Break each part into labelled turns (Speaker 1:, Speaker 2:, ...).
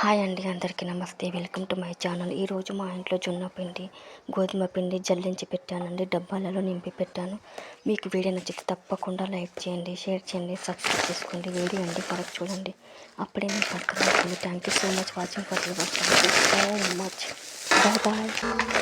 Speaker 1: Hi అండి అందరికీ నమస్తే. Welcome to my channel. ఈరోజు మా ఇంట్లో జొన్న పిండి గోధుమ పిండి జల్లించి పెట్టానండి. డబ్బాలలో నింపి పెట్టాను. మీకు వీడియో నచ్చితే తప్పకుండా లైక్ చేయండి షేర్ చేయండి సబ్స్క్రైబ్ చేసుకోండి. వీడియో అండి వరకు చూడండి. అప్పుడే నేను అర్థమవుతుంది thank you so much watching for so much bye bye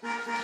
Speaker 1: Thank you.